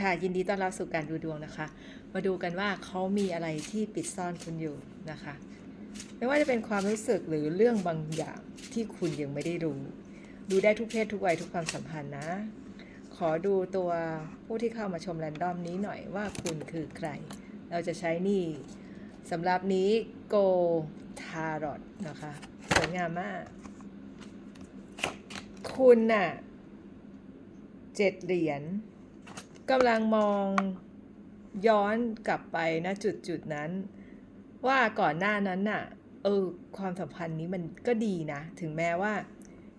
ค่ะยินดีต้อนรับสู่การดูดวงนะคะ มาดูกันว่าเขามีอะไรที่ปิดซ่อนคุณอยู่นะคะ ไม่ว่าจะเป็นความรู้สึกหรือเรื่องบางอย่างที่คุณยังไม่ได้รู้ ดูได้ทุกเพศทุกวัยทุกความสัมพันธ์นะ ขอดูตัวผู้ที่เข้ามาชมแรนดอมนี้หน่อยว่าคุณคือใคร เราจะใช้นี่สำหรับนี้โกทารอตนะคะสวยงามมาก คุณน่ะเจ็ดเหรียญ กำลังมองย้อนกลับไปนะจุดจุดนั้น ว่าก่อนหน้านั้นน่ะเออความสัมพันธ์นี้มันก็ดีนะ ถึงแม้ว่า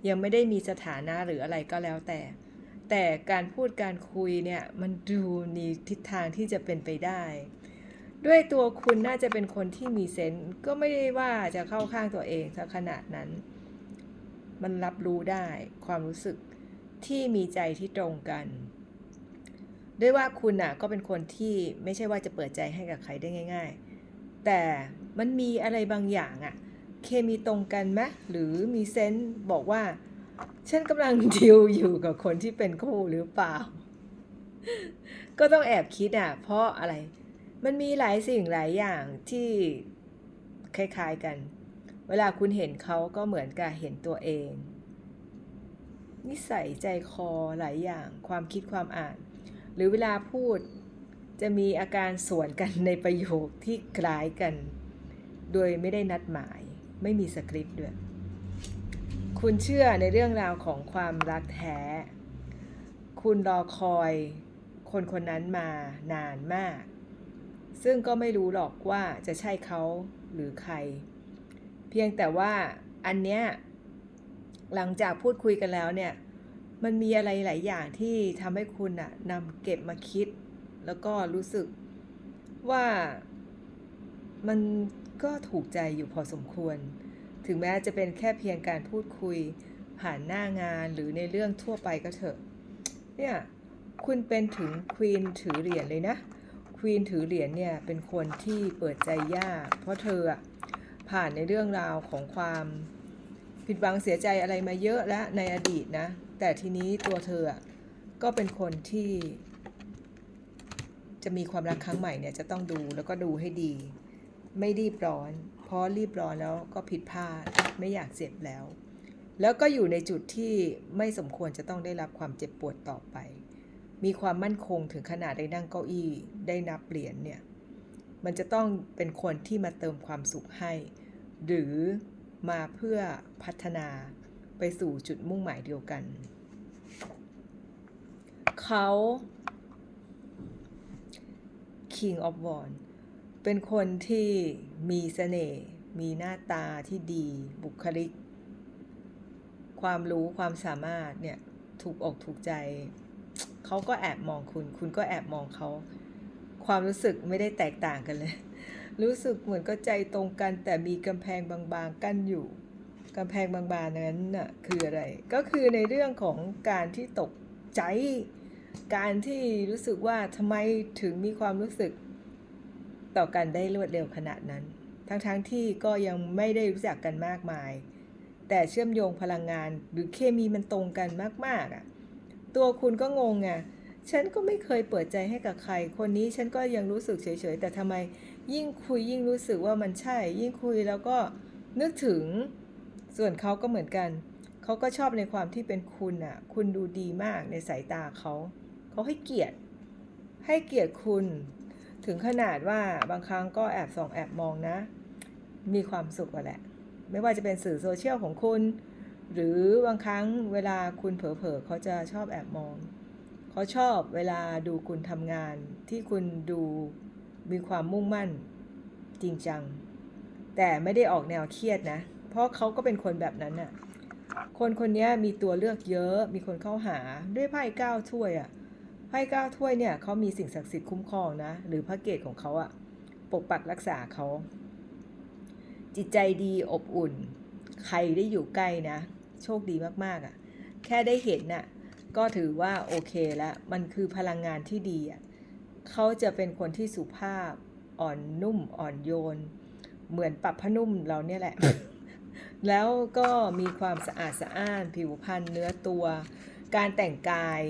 ยังไม่ได้มีสถานะหรืออะไรก็แล้วแต่ แต่การพูดการคุยเนี่ย มันดูในทิศทางที่จะเป็นไปได้ ด้วยตัวคุณน่าจะเป็นคนที่มีเซนส์ก็ไม่ได้ว่าจะเข้าข้างตัวเองซะขนาดนั้น มันรับรู้ได้ความรู้สึกที่มีใจที่ตรงกัน ด้วยว่าคุณน่ะก็เป็นคนที่ไม่ใช่ว่าจะเปิดใจให้กับใครได้ง่าย ๆ แต่มันมีอะไรบางอย่างอะเคมีตรงกันไหมหรือมีเซนส์บอกว่า ฉันกำลังดิวอยู่กับคนที่เป็นคู่หรือเปล่า ก็ต้องแอบคิดอะ เพราะอะไร มันมีหลายสิ่งหลายอย่างที่คล้ายๆกัน เวลาคุณเห็นเขาก็เหมือนกับเห็นตัวเอง นิสัยใจคอหลายอย่างความคิดความอ่าน หรือเวลาพูดจะมีอาการสวนกันในประโยคที่คล้ายกัน โดยไม่ได้นัดหมาย ไม่มีสคริปต์ด้วย คุณเชื่อในเรื่องราวของความรักแท้ คุณรอคอยคนคนนั้นมานานมาก ซึ่งก็ไม่รู้หรอกว่าจะใช่เขาหรือใคร เพียงแต่ว่าอันเนี้ยหลังจากพูดคุยกันแล้วเนี่ย มันมีอะไรหลายอย่างที่ทำให้คุณอะนำเก็บมาคิด แล้วก็รู้สึกว่ามันก็ถูกใจอยู่พอสมควร ถึงแม้จะเป็นแค่เพียงการพูดคุยผ่านหน้างานหรือในเรื่องทั่วไปก็เถอะ เนี่ย คุณเป็นถึงควีนถือเหรียญเลยนะ ควีนถือเหรียญเนี่ยเป็นคนที่เปิดใจยาก เพราะเธออะผ่านในเรื่องราวของความผิดหวังเสียใจอะไรมาเยอะแล้วในอดีตนะ แต่ทีนี้ตัวเธออะก็เป็นคนที่ จะมีความรักครั้งใหม่เนี่ยจะต้องดูแล้วก็ดูให้ดี ไม่รีบร้อน เพราะรีบร้อนแล้วก็ผิดพลาดไม่อยากเจ็บแล้ว แล้วก็อยู่ในจุดที่ไม่สมควรจะต้องได้รับความเจ็บปวดต่อไป มีความมั่นคงถึงขนาดได้นั่งเก้าอี้ได้นับเหรียญเนี่ยมันจะต้องเป็นคนที่มาเติมความสุขให้ หรือมาเพื่อพัฒนา ไปสู่จุดมุ่งหมายเดียวกัน เขา King of w a n d เป็นคนที่มีเสน่ห์มีหน้าตาที่ดีบุคลิก ความรู้ความสามารถเนี่ย ถูกอกถูกใจ เขาก็แอบมองคุณ คุณก็แอบมองเขา ความรู้สึกไม่ได้แตกต่างกันเลย รู้สึกเหมือนก็ใจตรงกันแต่มีกำแพงบางๆ กั้นอยู่ กำแพงบางๆนั้นน่ะคืออะไร ก็คือในเรื่องของการที่ตกใจ การที่รู้สึกว่าทำไมถึงมีความรู้สึกต่อกันได้รวดเร็วขนาดนั้น ทั้งๆทที่ก็ยังไม่ได้รู้จักกันมากมาย แต่เชื่อมโยงพลังงานหรือเคมีมันตรงกันมากๆอะตัวคุณก็งงไงฉันก็ไม่เคยเปิดใจให้กับใคร คนนี้ฉันก็ยังรู้สึกเฉยๆ แต่ทำไมยิ่งคุยยิ่งรู้สึกว่ามันใช่ ยิ่งคุยแล้วก็นึกถึง ส่วนเขาก็เหมือนกัน เขาก็ชอบในความที่เป็นคุณอะ คุณดูดีมากในสายตาเขา เขาให้เกียรติ ให้เกียรติคุณ ถึงขนาดว่าบางครั้งก็แอบส่องแอบมองนะ มีความสุขอะแหละ ไม่ว่าจะเป็นสื่อโซเชียลของคุณ หรือบางครั้งเวลาคุณเผลอๆเขาจะชอบแอบมอง เขาชอบเวลาดูคุณทำงานที่คุณดูมีความมุ่งมั่นจริงจัง แต่ไม่ได้ออกแนวเครียดนะ เพราะเขาก็เป็นคนแบบนั้นน่ะ คนคนนี้มีตัวเลือกเยอะ มีคนเข้าหาด้วยไพ่เก้าถ้วยอะ ไพ่เก้าถ้วยเนี่ยเขามีสิ่งศักดิ์สิทธิ์คุ้มครองนะ หรือพระเกตของเขาอะ ปกปักรักษาเขา จิตใจดีอบอุ่น ใครได้อยู่ใกล้นะ โชคดีมากๆอะ แค่ได้เห็นน่ะ ก็ถือว่าโอเคแล้วมันคือพลังงานที่ดีอะเขาจะเป็นคนที่สุภาพอ่อนนุ่มอ่อนโยน เหมือนปรับผ้านุ่มเราเนี่ยแหละ แล้วก็มีความสะอาดสะอ้านผิวพรรณเนื้อตัว การแต่งกาย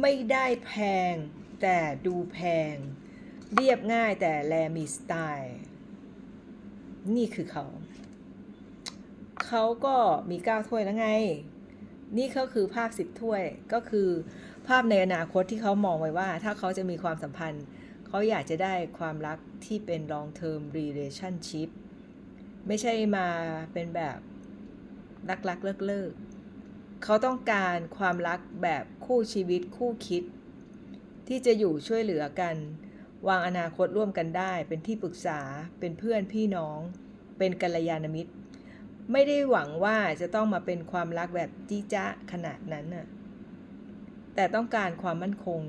ไม่ได้แพงแต่ดูแพง เรียบง่ายแต่แลมีสไตล์ นี่คือเขา เขาก็มีเก้าถ้วยแล้วไง นี่ก็คือภาพสิบถ้วยก็คือภาพในอนาคตที่เขามองไว้ว่า ถ้าเขาจะมีความสัมพันธ์ เขาอยากจะได้ความรักที่เป็น long term relationship ไม่ใช่มาเป็นแบบรักรักเลิกเลิกๆเขาต้องการความรักแบบคู่ชีวิตคู่คิด ที่จะอยู่ช่วยเหลือกัน วางอนาคตร่วมกันได้ เป็นที่ปรึกษาเป็นเพื่อนพี่น้อง เป็นกัลยาณมิตร ไม่ได้หวังว่าจะต้องมาเป็นความรักแบบจี้จ๊ะขนาดนั้นน่ะแต่ต้องการความมั่นคง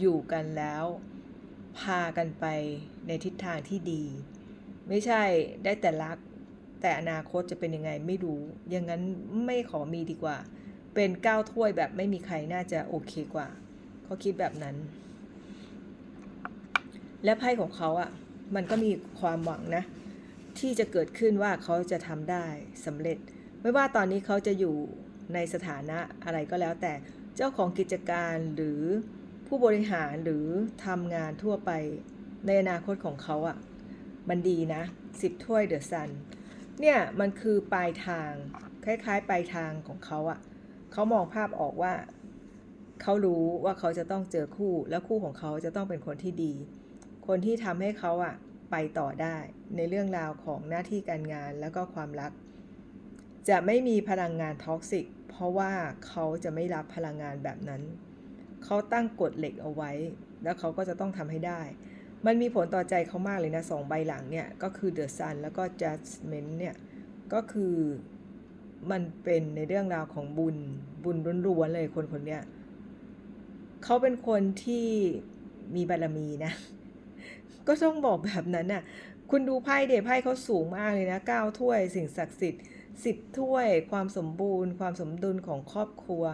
อยู่กันแล้ว พากันไปในทิศทางที่ดี ไม่ใช่ได้แต่รัก แต่อนาคตจะเป็นยังไงไม่รู้ อย่างนั้นไม่ขอมีดีกว่า เป็นก้าวถ้วยแบบไม่มีใครน่าจะโอเคกว่า เขาคิดแบบนั้น และไพ่ของเขาอะ่ะ มันก็มีความหวังนะ ที่จะเกิดขึ้นว่าเขาจะทำได้สำเร็จ ไม่ว่าตอนนี้เขาจะอยู่ในสถานะอะไรก็แล้วแต่เจ้าของกิจการหรือผู้บริหารหรือทำงานทั่วไปในอนาคตของเขาอะ่ะ มันดีนะสิบถ้วยเดอะซัน เนี่ยมันคือปลายทาง คล้ายๆ ปลายทางของเขาอะ่ะเขามองภาพออกว่าเขารู้ว่าเขาจะต้องเจอคู่ แล้วคู่ของเขาจะต้องเป็นคนที่ดี คนที่ทำให้เขาอะไปต่อได้ในเรื่องราวของหน้าที่การงานแล้วก็ความรัก จะไม่มีพลังงานท็อกซิกเพราะว่าเขาจะไม่รับพลังงานแบบนั้น เขาตั้งกฎเหล็กเอาไว้ แล้วเขาก็จะต้องทำให้ได้ มันมีผลต่อใจเขามากเลยนะสองใบหลังเนี่ย ก็คือ The Sun แล้วก็ Judgment เนี่ย ก็คือมันเป็นในเรื่องราวของบุญบุญล้วนๆเลยคนคนเนี้ยเขาเป็นคนที่มีบารมีนะ ก็ต้องบอกแบบนั้นน่ะ คุณดูไพ่เดไพ่เขาสูงมากเลยนะเก้าถ้วยสิ่งศักดิ์สิทธิ์สิบถ้วย ความสมบูรณ์ ความสมดุลของครอบครัว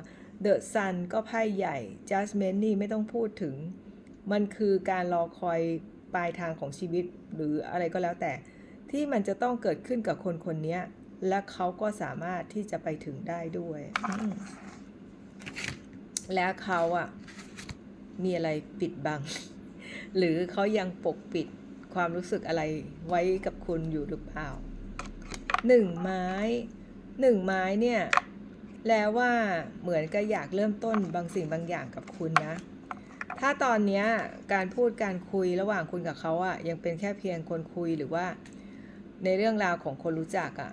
เดอะซันก็ไพ่ใหญ่ Judgment นี่ไม่ต้องพูดถึง มันคือการรอคอยปลายทางของชีวิตหรืออะไรก็แล้วแต่ ที่มันจะต้องเกิดขึ้นกับคนคนนี้และเขาก็สามารถที่จะไปถึงได้ด้วยอืมและเขาอะมีอะไรปิดบัง หรือเขายังปกปิดความรู้สึกอะไรไว้กับคุณอยู่หรือเปล่าหนึ่งไม้หนึ่งไม้เนี่ย แล้วว่าเหมือนก็อยากเริ่มต้นบางสิ่งบางอย่างกับคุณนะ ถ้าตอนเนี้ยการพูดการคุยระหว่างคุณกับเขาอะยังเป็นแค่เพียงคนคุยหรือว่า ในเรื่องราวของคนรู้จักอะ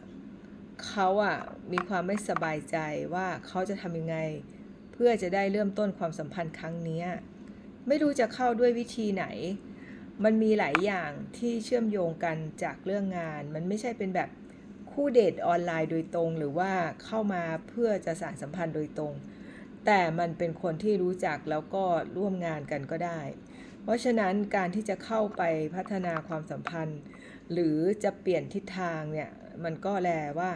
เขาอะมีความไม่สบายใจว่าเขาจะทำยังไง เพื่อจะได้เริ่มต้นความสัมพันธ์ครั้งนี้ไม่รู้จะเข้าด้วยวิธีไหน มันมีหลายอย่างที่เชื่อมโยงกันจากเรื่องงาน มันไม่ใช่เป็นแบบคู่เดทออนไลน์โดยตรง หรือว่าเข้ามาเพื่อจะสานสัมพันธ์โดยตรง แต่มันเป็นคนที่รู้จักแล้วก็ร่วมงานกันก็ได้ เพราะฉะนั้นการที่จะเข้าไปพัฒนาความสัมพันธ์ หรือจะเปลี่ยนทิศทางเนี่ยมันก็แลว่า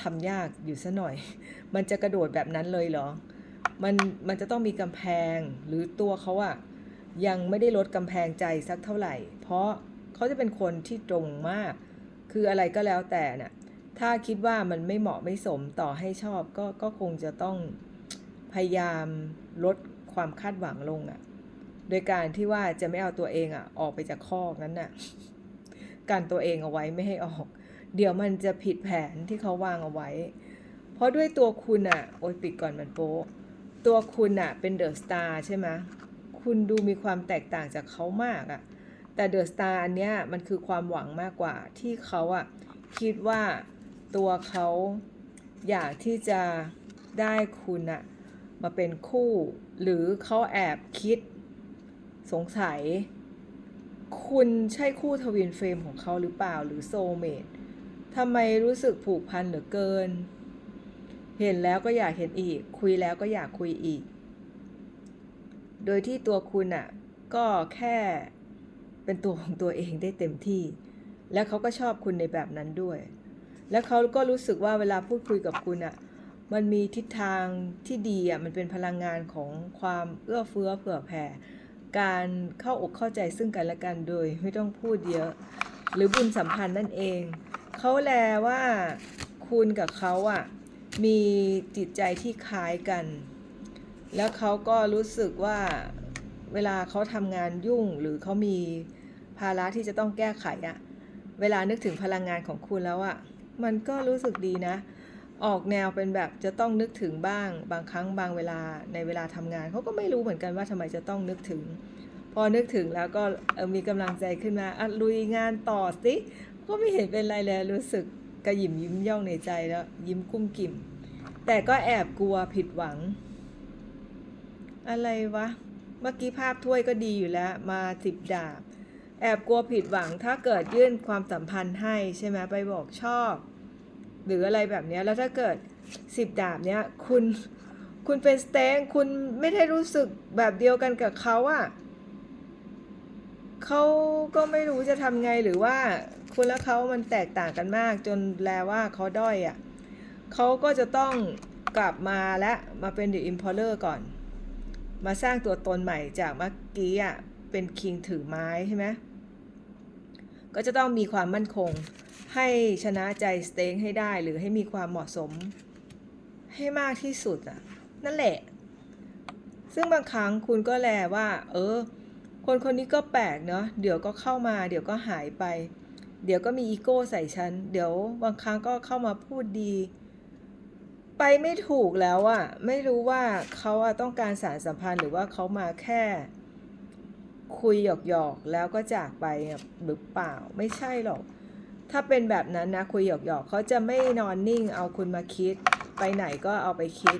ทำยากอยู่ซะหน่อย มันจะกระโดดแบบนั้นเลยเหรอ มันมันจะต้องมีกำแพงหรือตัวเขาอะยังไม่ได้ลดกำแพงใจสักเท่าไหร่ เพราะเขาจะเป็นคนที่ตรงมาก คืออะไรก็แล้วแต่น่ะถ้าคิดว่ามันไม่เหมาะไม่สมต่อให้ชอบก็ก็คงจะต้อง พยายามลดความคาดหวังลงอะโดยการที่ว่าจะไม่เอาตัวเองอะออกไปจากคอนั้นน่ะกันตัวเองเอาไว้ไม่ให้ออก เดี๋ยวมันจะผิดแผนที่เขาวางเอาไว้ เพราะด้วยตัวคุณอะโอ้ยปิดก่อนมันโป๊ะตัวคุณอะเป็นเดอะสตาร์ใช่ไหมคุณดูมีความแตกต่างจากเขามากอะแต่เดอะสตาร์อันเนี้ยมันคือความหวังมากกว่าที่เขาอะคิดว่าตัวเขาอยากที่จะได้คุณอะ มาเป็นคู่ หรือเขาแอบคิดสงสัย คุณใช่คู่ทวินเฟรมของเขาหรือเปล่าหรือโซเมดทำไมรู้สึกผูกพันเหลือเกิน เห็นแล้วก็อยากเห็นอีก คุยแล้วก็อยากคุยอีก โดยที่ตัวคุณอะ่ะก็แค่เป็นตัวของตัวเองได้เต็มที่ และเขาก็ชอบคุณในแบบนั้นด้วย และเขาก็รู้สึกว่าเวลาพูดคุยกับคุณอะ่ะ มันมีทิศทางที่ดีอะมันเป็นพลังงานของความเอื้อเฟื้อเผื่อแผ่ การเข้าอกเข้าใจซึ่งกันและกันโดยไม่ต้องพูดเยอะ หรือบุญสัมพันธ์นั่นเองเขาแลว่าคุณกับเขาอะมีจิตใจที่คล้ายกัน แล้วเขาก็รู้สึกว่าเวลาเขาทำงานยุ่งหรือเขามีภาระที่จะต้องแก้ไขอะเวลานึกถึงพลังงานของคุณแล้วอะมันก็รู้สึกดีนะ ออกแนวเป็นแบบจะต้องนึกถึงบ้าง บางครั้งบางเวลาในเวลาทำงานเขาก็ไม่รู้เหมือนกันว่าทำไมจะต้องนึกถึง พอนึกถึงแล้วก็มีกำลังใจขึ้นมาอะลุยงานต่อสิก็ไม่เห็นเป็นไรเลยรู้สึกกระหยิมยิ้มย่องในใจแล้วยิ้มกุ้มกิ่ม แต่ก็แอบกลัวผิดหวัง อะไรวะ เมื่อกี้ภาพถ้วยก็ดีอยู่แล้ว มาสิบดาบ แอบกลัวผิดหวังถ้าเกิดยื่นความสัมพันธ์ให้ใช่ไหมไปบอกชอบ หรืออะไรแบบนี้แล้วถ้าเกิดสิบดาบเนี้ยคุณคุณเป็นสเต็งคุณไม่ได้รู้สึกแบบเดียวกันกับเขาอะเขาก็ไม่รู้จะทำไงหรือว่าคุณและเขามันแตกต่างกันมาก จนแลว่าเขาด้อยอะเขาก็จะต้องกลับมาและมาเป็น The Impaler ก่อน มาสร้างตัวตนใหม่จากเมื่อกี้อะเป็นคิงถือไม้ใช่ไหม ก็จะต้องมีความมั่นคง ให้ชนะใจสเต็งให้ได้หรือให้มีความเหมาะสม ให้มากที่สุดอะนั่นแหละ ซึ่งบางครั้งคุณก็แลว่า เออ คนคนนี้ก็แปลกเนาะเดี๋ยวก็เข้ามา เดี๋ยวก็หายไป เดี๋ยวก็มีอีโก้ใส่ฉัน เดี๋ยวบางครั้งก็เข้ามาพูดดี ไปไม่ถูกแล้วอะไม่รู้ว่าเขาอะต้องการสารสัมพันธ์หรือว่าเขามาแค่ คุยหยอกๆแล้วก็จากไปหรือเปล่าไม่ใช่หรอก ถ้าเป็นแบบนั้นนะคุยหยอกๆเขาจะไม่นอนนิ่งเอาคุณมาคิด ไปไหนก็เอาไปคิด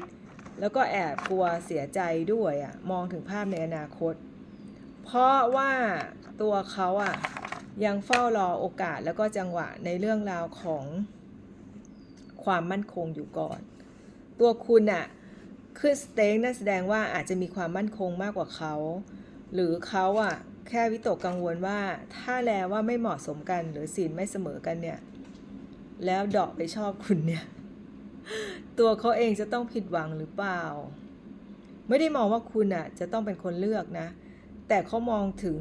แล้วก็แอบกลัวเสียใจด้วยอะมองถึงภาพในอนาคต เพราะว่าตัวเขาอะยังเฝ้ารอโอกาสแล้วก็จังหวะในเรื่องราวของความมั่นคงอยู่ก่อน ตัวคุณอะขึ้นสเต็งนั่นแสดงว่าอาจจะมีความมั่นคงมากกว่าเขา หรือเขาอะแค่วิตกกังวลว่า ถ้าแลว่าไม่เหมาะสมกัน หรือศีลไม่เสมอกันเนี่ย แล้วดอกไปชอบคุณเนี่ย ตัวเขาเองจะต้องผิดหวังหรือเปล่า ไม่ได้มองว่าคุณอะจะต้องเป็นคนเลือกนะ แต่เขามองถึง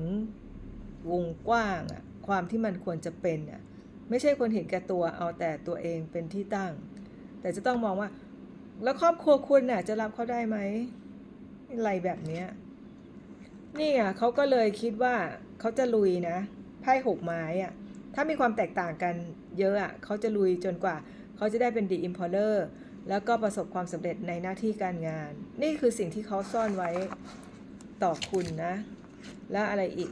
วงกว้างอะความที่มันควรจะเป็นอะไม่ใช่คนเห็นแก่ตัวเอาแต่ตัวเองเป็นที่ตั้ง แต่จะต้องมองว่า แล้วครอบครัวคุณน่ะจะรับเขาได้ไหมอะไรแบบเนี้ย นี่อะเขาก็เลยคิดว่าเขาจะลุยนะไพ่หกไม้อะถ้ามีความแตกต่างกันเยอะอะเขาจะลุยจนกว่าเขาจะได้เป็นดีอิมพอเลอร์แล้วก็ประสบความสำเร็จในหน้าที่การงาน นี่คือสิ่งที่เขาซ่อนไว้ต่อคุณนะ แล้วอะไรอีก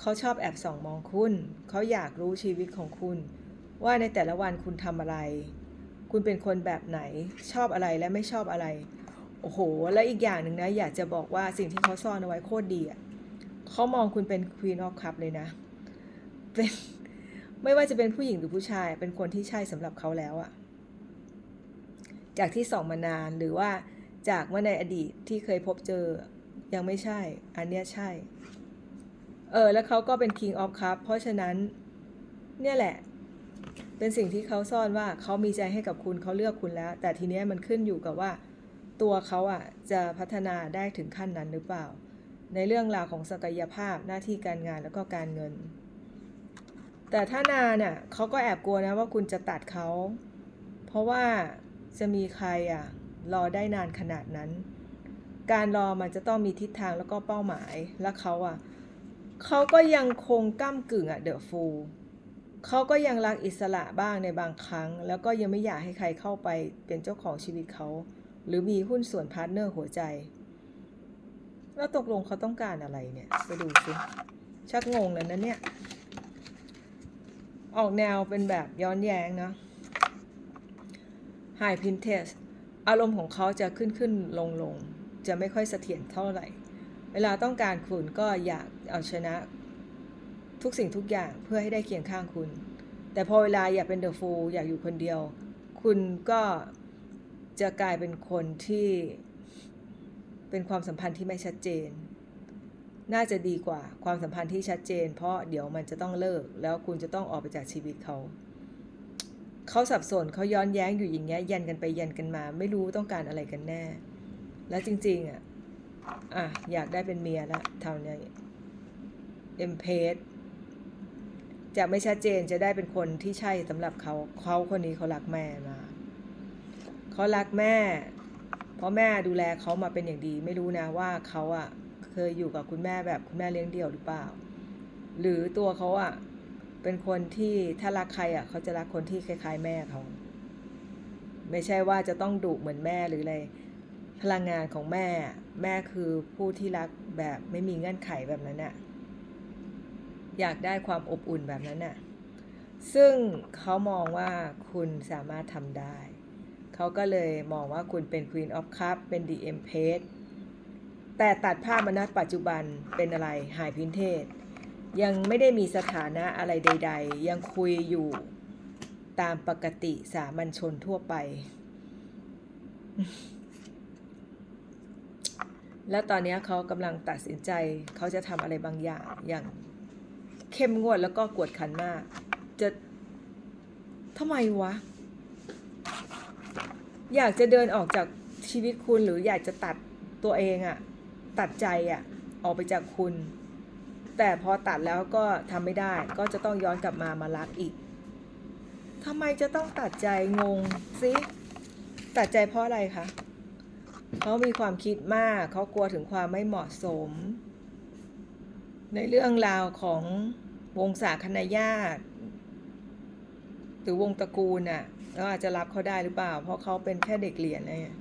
เขาชอบแอบส่องมองคุณ เขาอยากรู้ชีวิตของคุณ ว่าในแต่ละวันคุณทำอะไร คุณเป็นคนแบบไหน ชอบอะไรและไม่ชอบอะไร โอ้โห และอีกอย่างหนึ่งนะ อยากจะบอกว่าสิ่งที่เขาซ่อนเอาไว้โคตรดีอะเขามองคุณเป็น Queen of Cup เลยนะ เป็น ไม่ว่าจะเป็นผู้หญิงหรือผู้ชาย เป็นคนที่ใช่สำหรับเขาแล้วอะจากที่ส่องมานานหรือว่าจากเมื่อในอดีตที่เคยพบเจอยังไม่ใช่ อันเนี้ยใช่ เออ แล้วเขาก็เป็น King of Cup เพราะฉะนั้น เนี่ยแหละ เป็นสิ่งที่เขาซ่อนว่าเขามีใจให้กับคุณเขาเลือกคุณแล้ว แต่ทีเนี้ยมันขึ้นอยู่กับว่า ตัวเขาอะจะพัฒนาได้ถึงขั้นนั้นหรือเปล่า ในเรื่องราวของศักยภาพหน้าที่การงานแล้วก็การเงิน แต่ถ้านานอะเขาก็แอบกลัวนะว่าคุณจะตัดเขา เพราะว่าจะมีใครอะรอได้นานขนาดนั้น การรอมันจะต้องมีทิศทางแล้วก็เป้าหมายและเขาอะเขาก็ยังคงก้ากึ่งอะเดอะฟูลเขาก็ยังรักอิสระบ้างในบางครั้ง แล้วก็ยังไม่อยากให้ใครเข้าไปเป็นเจ้าของชีวิตเขา หรือมีหุ้นส่วนพาร์ทเนอร์หัวใจ แล้วตกลงเขาต้องการอะไรเนี่ย ไปดูสิชักงงแล้วนะเนี่ย ออกแนวเป็นแบบย้อนแย้งเนาะ High Pinterest อารมณ์ของเขาจะขึ้นขึ้นลงลงจะไม่ค่อยเสถียรเท่าไหร่ เวลาต้องการคุณก็อยากเอาชนะ ทุกสิ่งทุกอย่างเพื่อให้ได้เคียงข้างคุณ แต่พอเวลาอยากเป็นเดอะฟูลอยากอยู่คนเดียว คุณก็ จะกลายเป็นคนที่เป็นความสัมพันธ์ที่ไม่ชัดเจน น่าจะดีกว่าความสัมพันธ์ที่ชัดเจน เพราะเดี๋ยวมันจะต้องเลิก แล้วคุณจะต้องออกไปจากชีวิตเขา เขาสับสนเขาย้อนแย้งอยู่อย่างเงี้ยยันกันไปยันกันมา ไม่รู้ต้องการอะไรกันแน่ แล้วจริงๆอะอะอยากได้เป็นเมียละเท่านี้เอ็มเพสจะไม่ชัดเจนจะได้เป็นคนที่ใช่สำหรับเขาเขาคนนี้เขารักแม่มา เขารักแม่ เพราะแม่ดูแลเขามาเป็นอย่างดี ไม่รู้นะว่าเขาอะเคยอยู่กับคุณแม่แบบคุณแม่เลี้ยงเดี่ยวหรือเปล่า หรือตัวเขาอะเป็นคนที่ถ้ารักใครอะเขาจะรักคนที่คล้าย ๆ แม่เขา ไม่ใช่ว่าจะต้องดุเหมือนแม่หรืออะไรพลังงานของแม่แม่คือผู้ที่รักแบบไม่มีเงื่อนไขแบบนั้นน่ะอยากได้ความอบอุ่นแบบนั้นน่ะซึ่งเขามองว่าคุณสามารถทำได้ เขาก็เลยมองว่าคุณเป็น Queen of Cup เป็น The Empress แต่ตัดภาพมาณปัจจุบันเป็นอะไรหายพินเทศ ยังไม่ได้มีสถานะอะไรใด ๆ ยังคุยอยู่ตามปกติสามัญชนทั่วไป แล้วตอนนี้เขากำลังตัดสินใจเขาจะทำอะไรบางอย่างอย่างเข้มงวดแล้วก็กวดขันมาก จะทำไมวะ อยากจะเดินออกจากชีวิตคุณหรืออยากจะตัดตัวเองอะตัดใจอะออกไปจากคุณ แต่พอตัดแล้วก็ทำไม่ได้ ก็จะต้องย้อนกลับมามารักอีกทำไมจะต้องตัดใจงงสิตัดใจเพราะอะไรคะเขามีความคิดมากเขากลัวถึงความไม่เหมาะสม ในเรื่องราวของวงศาคณาญาติ หรือวงตระกูลน่ะ เราอาจจะรับเขาได้หรือเปล่า เพราะเขาเป็นแค่เด็กเหรียญนะ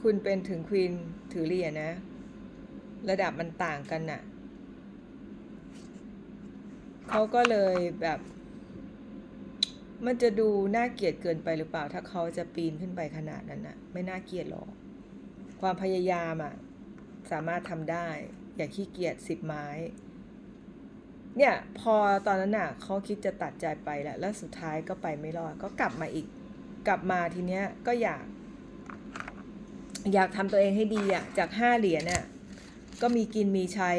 คุณเป็นถึงควีนถือเหรียญนะ ระดับมันต่างกันน่ะเขาก็เลยแบบ มันจะดูน่าเกลียดเกินไปหรือเปล่า ถ้าเขาจะปีนขึ้นไปขนาดนั้นน่ะ ไม่น่าเกลียดหรอกความพยายามอะสามารถทำได้ อย่าขี้เกียจสิบไม้ เนี่ยพอตอนนั้นน่ะเขาคิดจะตัดใจไปแหละแล้วสุดท้ายก็ไปไม่รอดก็กลับมาอีก กลับมาทีเนี้ยก็อยาก อยากทำตัวเองให้ดีอะจากห้าเหรียญเนี่ยก็มีกินมีใช้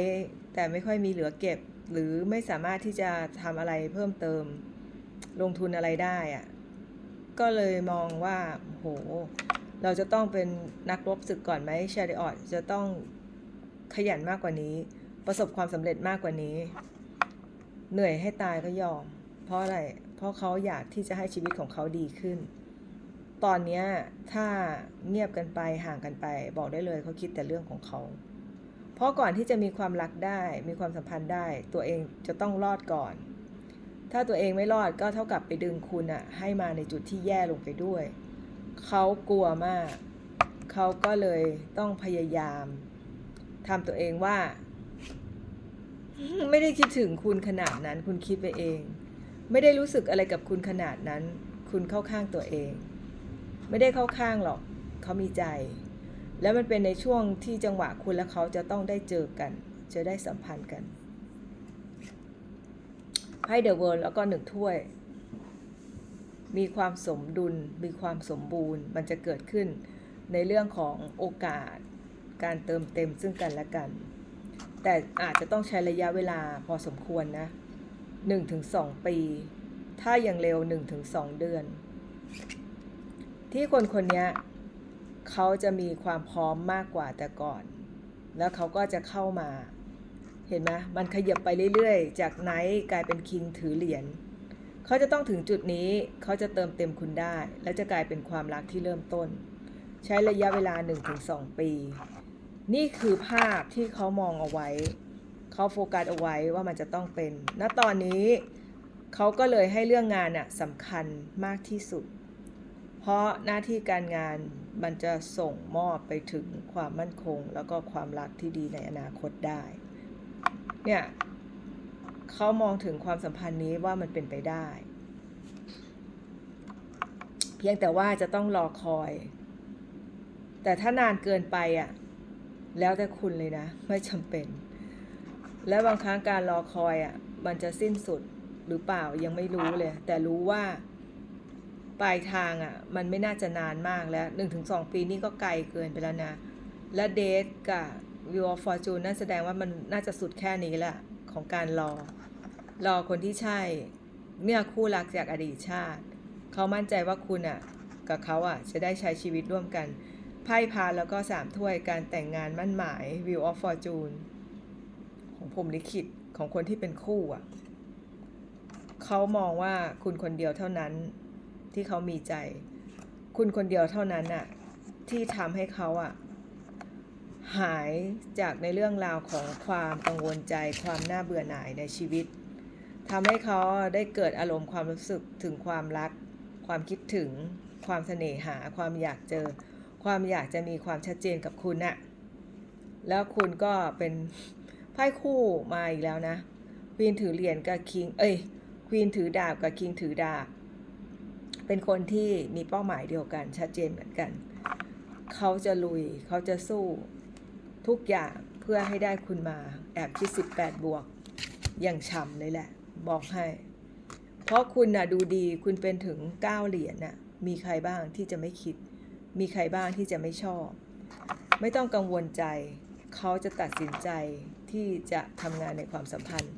แต่ไม่ค่อยมีเหลือเก็บ หรือไม่สามารถที่จะทำอะไรเพิ่มเติม ลงทุนอะไรได้อะก็เลยมองว่าโห เราจะต้องเป็นนักรบศึกก่อนไหมชาริออตจะต้องขยันมากกว่านี้ ประสบความสำเร็จมากกว่านี้ เหนื่อยให้ตายก็ยอม เพราะอะไร เพราะเขาอยากที่จะให้ชีวิตของเขาดีขึ้น ตอนนี้ถ้าเงียบกันไปห่างกันไป บอกได้เลยเขาคิดแต่เรื่องของเขา เพราะก่อนที่จะมีความรักได้ มีความสัมพันธ์ได้ ตัวเองจะต้องรอดก่อน ถ้าตัวเองไม่รอดก็เท่ากับไปดึงคุณอะให้มาในจุดที่แย่ลงไปด้วย เขากลัวมาก เขาก็เลยต้องพยายามทำตัวเองว่า ไม่ได้คิดถึงคุณขนาดนั้น คุณคิดไปเอง ไม่ได้รู้สึกอะไรกับคุณขนาดนั้น คุณเข้าข้างตัวเอง ไม่ได้เข้าข้างหรอกเขามีใจ แล้วมันเป็นในช่วงที่จังหวะคุณและเขาจะต้องได้เจอกัน จะได้สัมพันธ์กันให้เดอะเวิร์แล้วก็หนึ่งถ้วย มีความสมดุล มีความสมบูรณ์ มันจะเกิดขึ้นในเรื่องของโอกาส การเติมเต็มซึ่งกันและกัน แต่อาจจะต้องใช้ระยะเวลาพอสมควรนะ 1-2 ปี ถ้าอย่างเร็ว 1-2 เดือน ที่คนคนนี้เขาจะมีความพร้อมมากกว่าแต่ก่อน แล้วเขาก็จะเข้ามา เห็นไหมมันขยับไปเรื่อยๆ จากไนท์กลายเป็นคิงถือเหรียญเขาจะต้องถึงจุดนี้เขาจะเติมเต็มคุณได้ และจะกลายเป็นความรักที่เริ่มต้น ใช้ระยะเวลา 1-2 ปี นี่คือภาพที่เขามองเอาไว้เขาโฟกัสเอาไว้ว่ามันจะต้องเป็น ณ ตอนนี้เขาก็เลยให้เรื่องงานน่ะสำคัญมากที่สุด เพราะหน้าที่การงานมันจะส่งมอบไปถึงความมั่นคง แล้วก็ความรักที่ดีในอนาคตได้ เนี่ยเขามองถึงความสัมพันธ์นี้ว่ามันเป็นไปได้ เพียงแต่ว่าจะต้องรอคอย แต่ถ้านานเกินไปอะ แล้วแต่คุณเลยนะ ไม่จำเป็น และบางครั้งการรอคอยอะ มันจะสิ้นสุดหรือเปล่ายังไม่รู้เลย แต่รู้ว่าปลายทางอะ มันไม่น่าจะนานมากแล้วหนึ่งถึงสองปีนี่ก็ไกลเกินไปแล้วนะ และเดทกับวิวฟอร์จูนนั่นแสดงว่ามันน่าจะสุดแค่นี้แหละของการรอ รอคนที่ใช่เนี่ยคู่รักจากอดีตชาติ เขามั่นใจว่าคุณอะ กับเขาอะ จะได้ใช้ชีวิตร่วมกัน ไพ่พาแล้วก็สามถ้วยการแต่งงานมั่นหมาย View of Fortune ของผมลิขิตของคนที่เป็นคู่อะเขามองว่าคุณคนเดียวเท่านั้นที่เขามีใจ คุณคนเดียวเท่านั้นน่ะที่ทำให้เขาอะหายจากในเรื่องราวของความกังวลใจความน่าเบื่อหน่ายในชีวิตทำให้เขาได้เกิดอารมณ์ความรู้สึกถึงความรัก ความคิดถึง ความเสน่หา ความอยากเจอ ความอยากจะมีความชัดเจนกับคุณน่ะแล้วคุณก็เป็นไพ่คู่มาอีกแล้วนะควีนถือเหรียญกับคิงเอ้ยควีนถือดาบกับคิงถือดาบ เป็นคนที่มีเป้าหมายเดียวกันชัดเจนเหมือนกัน เขาจะลุยเขาจะสู้ทุกอย่างเพื่อให้ได้คุณมาแอบคิด18 บวก อย่างฉ่ำเลยแหละ บอกให้ เพราะคุณน่ะดูดีคุณเป็นถึง 9 เหรียญน่ะมีใครบ้างที่จะไม่คิด มีใครบ้างที่จะไม่ชอบ ไม่ต้องกังวลใจ เขาจะตัดสินใจที่จะทำงานในความสัมพันธ์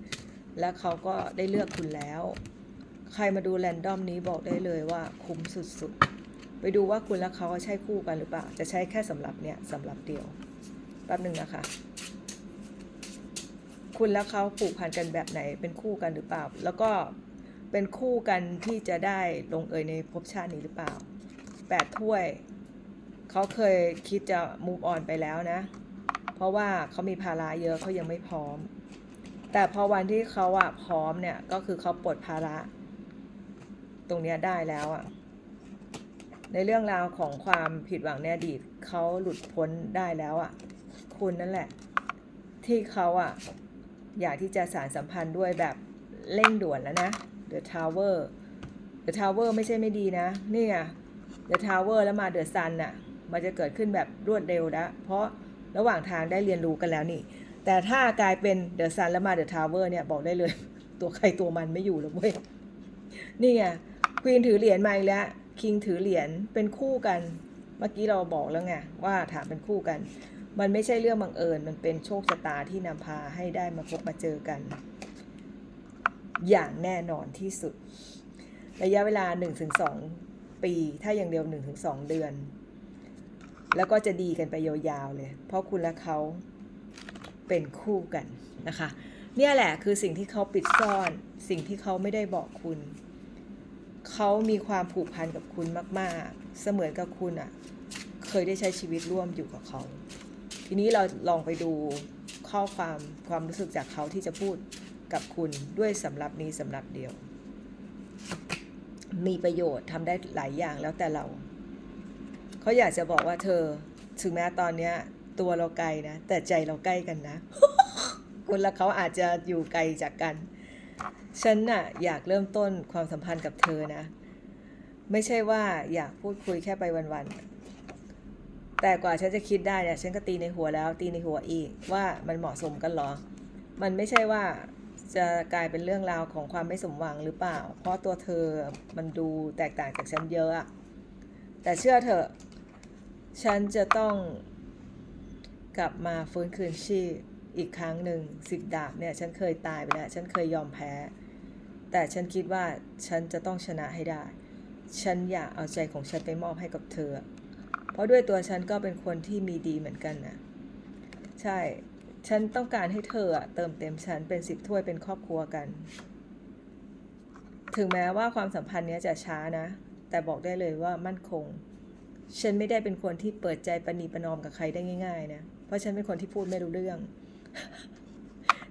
และเขาก็ได้เลือกคุณแล้ว ใครมาดูแรนดอมนี้บอกได้เลยว่าคุ้มสุดๆ ไปดูว่าคุณและเขาใช่คู่กันหรือเปล่า จะใช้แค่สำหรับเนี่ยสำหรับเดียวแป๊บหนึ่งนะคะ คุณและเขาผูกพันกันแบบไหนเป็นคู่กันหรือเปล่า แล้วก็เป็นคู่กันที่จะได้ลงเอยในภพชาตินี้หรือเปล่าแปดถ้วย เขาเคยคิดจะ move on ไปแล้วนะ เพราะว่าเขามีภาระเยอะเขายังไม่พร้อม แต่พอวันที่เขาอะพร้อมเนี่ยก็คือเขาปลดภาระ ตรงนี้ได้แล้วอะในเรื่องราวของความผิดหวังในอดีตเขาหลุดพ้นได้แล้วอะคุณนั่นแหละ ที่เขาอะอยากที่จะสารสัมพันธ์ด้วยแบบเร่งด่วนแล้วนะ The Tower The Tower ไม่ใช่ไม่ดีนะ นี่ไง The Tower แล้วมา The Sun น่ะ มันจะเกิดขึ้นแบบรวดเร็วนะเพราะระหว่างทางได้เรียนรู้กันแล้วนี่ แต่ถ้ากลายเป็น The Sun แล้วมา The Tower เนี่ยบอกได้เลย ตัวใครตัวมันไม่อยู่แล้วเว้ยนี่ไงควีนถือเหรียญมาอีกแล้วคิงถือเหรียญเป็นคู่กัน เมื่อกี้เราบอกแล้วไงว่าถามเป็นคู่กัน มันไม่ใช่เรื่องบังเอิญ มันเป็นโชคชะตาที่นำพาให้ได้มาพบมาเจอกัน อย่างแน่นอนที่สุด ระยะเวลา 1-2 ปี ถ้าอย่างเดียว 1-2 เดือน แล้วก็จะดีกันไปยาวๆเลย เพราะคุณและเขาเป็นคู่กันนะคะ เนี่ยแหละคือสิ่งที่เขาปิดซ่อน สิ่งที่เขาไม่ได้บอกคุณ เขามีความผูกพันกับคุณมากๆ เสมือนกับคุณอะ่ะ เคยได้ใช้ชีวิตร่วมอยู่กับเขา ทีนี้เราลองไปดูข้อความความรู้สึกจากเขาที่จะพูดกับคุณด้วยสำหรับนี้สำหรับเดียว มีประโยชน์ทำได้หลายอย่างแล้วแต่เรา เขาอยากจะบอกว่าเธอ ถึงแม้ตอนเนี้ยตัวเราไกลนะ แต่ใจเราใกล้กันนะคุณและเขาอาจจะอยู่ไกลจากกัน ฉันน่ะอยากเริ่มต้นความสัมพันธ์กับเธอนะ ไม่ใช่ว่าอยากพูดคุยแค่ไปวันๆ แต่กว่าฉันจะคิดได้เนี่ยฉันก็ตีในหัวแล้ว ตีในหัวอีกว่ามันเหมาะสมกันหรอ มันไม่ใช่ว่าจะกลายเป็นเรื่องราวของความไม่สมหวังหรือเปล่า เพราะตัวเธอมันดูแตกต่างจากฉันเยอะอะแต่เชื่อเถอะ ฉันจะต้องกลับมาฟื้นคืนชีพอีกครั้งหนึ่งสิบดาบเนี่ยฉันเคยตายไปแล้ว ฉันเคยยอมแพ้ แต่ฉันคิดว่าฉันจะต้องชนะให้ได้ ฉันอยากเอาใจของฉันไปมอบให้กับเธอ เพราะด้วยตัวฉันก็เป็นคนที่มีดีเหมือนกันนะใช่ ฉันต้องการให้เธอเติมเต็มฉันเป็นสิบถ้วยเป็นครอบครัวกัน ถึงแม้ว่าความสัมพันธ์เนี้ยจะช้านะ แต่บอกได้เลยว่ามั่นคง ฉันไม่ได้เป็นคนที่เปิดใจประนีประนอมกับใครได้ง่ายๆนะเพราะฉันเป็นคนที่พูดไม่รู้เรื่อง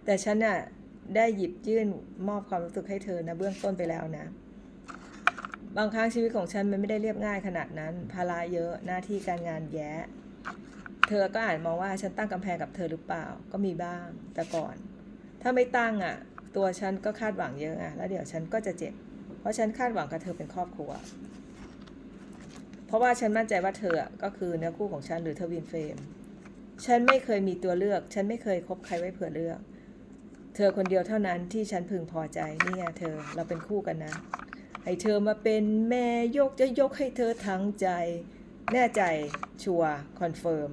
แต่ฉันน่ะได้หยิบยื่นมอบความรู้สึกให้เธอนะเบื้องต้นไปแล้วนะ บางครั้งชีวิตของฉันมันไม่ได้เรียบง่ายขนาดนั้น ภาระเยอะหน้าที่การงานแยะเธอก็อาจมองว่าฉันตั้งกำแพงกับเธอหรือเปล่าก็มีบ้าง แต่ก่อน ถ้าไม่ตั้งอะ ตัวฉันก็คาดหวังเยอะอะแล้วเดี๋ยวฉันก็จะเจ็บ เพราะฉันคาดหวังกับเธอเป็นครอบครัว ราะว่าฉันมั่นใจว่าเธอก็คือเนื้อคู่ของฉันหรือทวินเฟรมฉันไม่เคยมีตัวเลือก ฉันไม่เคยคบใครไว้เผื่อเลือก เธอคนเดียวเท่านั้นที่ฉันพึงพอใจ นี่ไงเธอ เราเป็นคู่กันนะ ให้เธอมาเป็นแม่ยกจะยกให้เธอทั้งใจ แน่ใจชัวร์คอนเฟิร์ม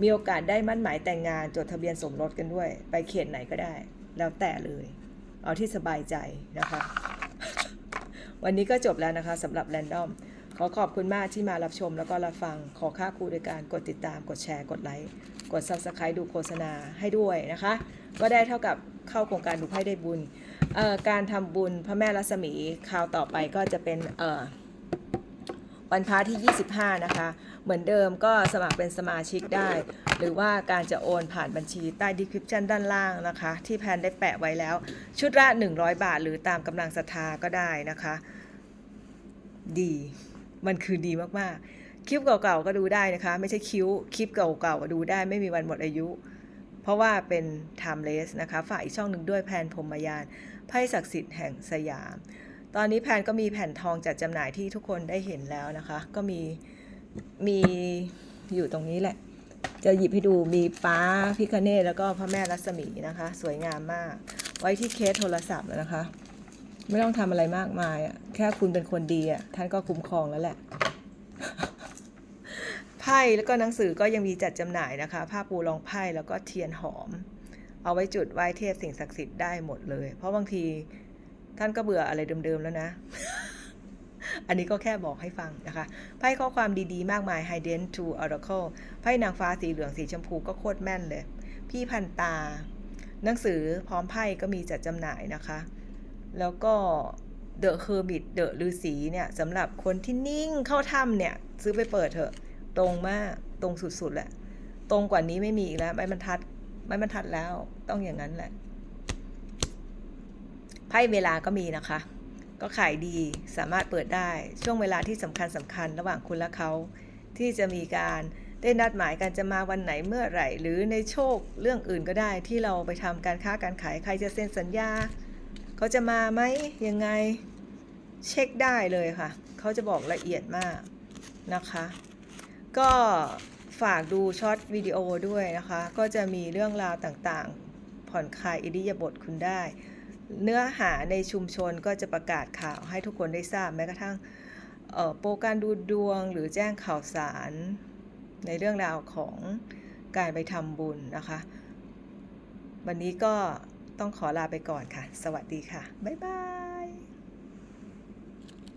มีโอกาสได้มั่นหมายแต่งงานจดทะเบียนสมรสกันด้วย ไปเขตไหนก็ได้ แล้วแต่เลย เอาที่สบายใจนะคะ วันนี้ก็จบแล้วนะคะสำหรับแรนดอม ขอขอบคุณมากที่มารับชมแล้วก็รับฟังขอค่าครูโดยการกดติดตามกดแชร์กดไลค์กด Subscribe ดูโฆษณาให้ด้วยนะคะ ก็ได้เท่ากับเข้าโครงการดูไพ่ได้บุญการทำบุญพระแม่รัศมีคราวต่อไปก็จะเป็นวันพระที่ 25 นะคะ เหมือนเดิมก็สมัครเป็นสมาชิกได้ หรือว่าการจะโอนผ่านบัญชีใต้ description ด้านล่างนะคะ ที่แพนได้แปะไว้แล้ว ชุดละ 100 บาท หรือตามกำลังศรัทธาก็ได้นะคะ ดี มันคือดีมากๆ คลิปเก่าๆก็ดูได้นะคะ ไม่ใช่คิ้ว คลิปเก่าๆดูได้ไม่มีวันหมดอายุ เพราะว่าเป็น timeless นะคะ ฝากอีกช่องหนึ่งด้วยแพนพรมยานไพ่ศักดิ์สิทธิ์แห่งสยาม ตอนนี้แพนก็มีแผ่นทองจัดจำหน่ายที่ทุกคนได้เห็นแล้วนะคะ ก็มีมีอยู่ตรงนี้แหละ จะหยิบให้ดูมีป้าพิคเนตแล้วก็พระแม่รัศมีนะคะ สวยงามมาก ไว้ที่เคสโทรศัพท์แล้วนะคะ ไม่ต้องทำอะไรมากมายอะ่ะแค่คุณเป็นคนดีอะ่ะท่านก็คุ้มครองแล้วแหละไพ่แล้วก็หนังสือก็ยังมีจัดจำหน่ายนะคะ ผ้าปูรองไพ่แล้วก็เทียนหอม เอาไว้จุดไหว้เทพสิ่งศักดิ์สิทธิ์ได้หมดเลย เพราะบางทีท่านก็เบื่ออะไรเดิมๆแล้วนะ อันนี้ก็แค่บอกให้ฟังนะคะ ไพ่ข้อความดีๆ มากมาย h i d e n to Oracle ไพ่นางฟ้าสีเหลืองสีชมพูก็โคตรแม่นเลย พี่พันตา หนังสือพร้อมไพ่ก็มีจัดจำหน่ายนะคะ แล้วก็ The Hermit The ฤาษีเนี่ยสำหรับคนที่นิ่งเข้าถ้ำเนี่ย ซื้อไปเปิดเถอะ ตรงมากตรงสุดๆแหละ ตรงกว่านี้ไม่มีอีกแล้วไม้บรรทัดไม้บรรทัดแล้วต้องอย่างนั้นแหละไพ่เวลาก็มีนะคะ ก็ขายดีสามารถเปิดได้ช่วงเวลาที่สำคัญสำคัญระหว่างคุณและเขา ที่จะมีการได้นัดหมายกันจะมาวันไหนเมื่อไหร่ หรือในโชคเรื่องอื่นก็ได้ที่เราไปทำการค้าการขายใครจะเซ็นสัญญา เขาจะมาไหมยังไงเช็คได้เลยค่ะ เขาจะบอกละเอียดมากนะคะ ก็ฝากดูช็อตวิดีโอด้วยนะคะ ก็จะมีเรื่องราวต่างๆ ผ่อนคลายอิริยาบถคุณได้ เนื้อหาในชุมชนก็จะประกาศข่าวให้ทุกคนได้ทราบแม้กระทั่งโปรการดูดวงหรือแจ้งข่าวสาร ในเรื่องราวของการไปทำบุญนะคะ วันนี้ก็ ต้องขอลาไปก่อนค่ะ สวัสดีค่ะ บ๊ายบาย